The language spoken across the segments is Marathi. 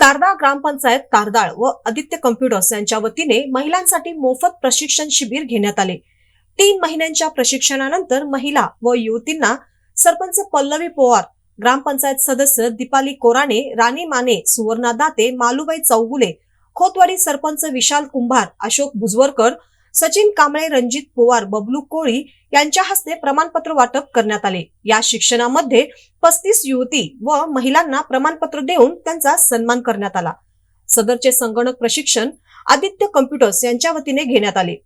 तारदाळ ग्रामपंचायत तारदाळ व आदित्य कम्प्युटर्स यांच्या वतीने महिलांसाठी मोफत प्रशिक्षण शिबिर घेण्यात आले. तीन महिन्यांच्या प्रशिक्षणानंतर महिला व युवतींना सरपंच पल्लवी पोवार ग्रामपंचायत सदस्य दीपाली कोराणे राणी माने सुवर्णा दाते मालुबाई चौगुले खोतवाडी सरपंच विशाल कुंभार अशोक भुजवरकर सचिन कांबळे रणजित पोवार बबलू कोळी यांच्या हस्ते प्रमाणपत्र वाटप करण्यात आले. या शिक्षणामध्ये पस्तीस युवती व महिलांना प्रमाणपत्र देऊन त्यांचा सन्मान करण्यात आला. सदरचे संगणक प्रशिक्षण आदित्य कम्प्युटर्स यांच्या वतीने घेण्यात आले.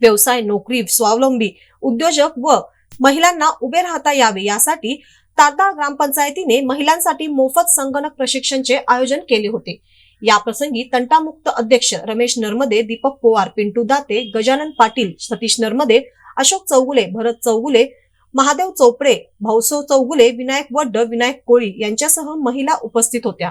व्यवसाय नोकरी स्वावलंबी उद्योजक व महिलांना उभे राहता यावे यासाठी तारदाळ ग्रामपंचायतीने महिलांसाठी मोफत संगणक प्रशिक्षणचे आयोजन केले होते. याप्रसंगी तंटामुक्त अध्यक्ष रमेश नर्मदे दीपक पोवार पिंटू दाते गजानन पाटील सतीश नर्मदे अशोक चौगुले भरत चौगुले महादेव चोपडे भाऊसो चौगुले विनायक वड्ड विनायक कोळी यांच्यासह महिला उपस्थित होत्या.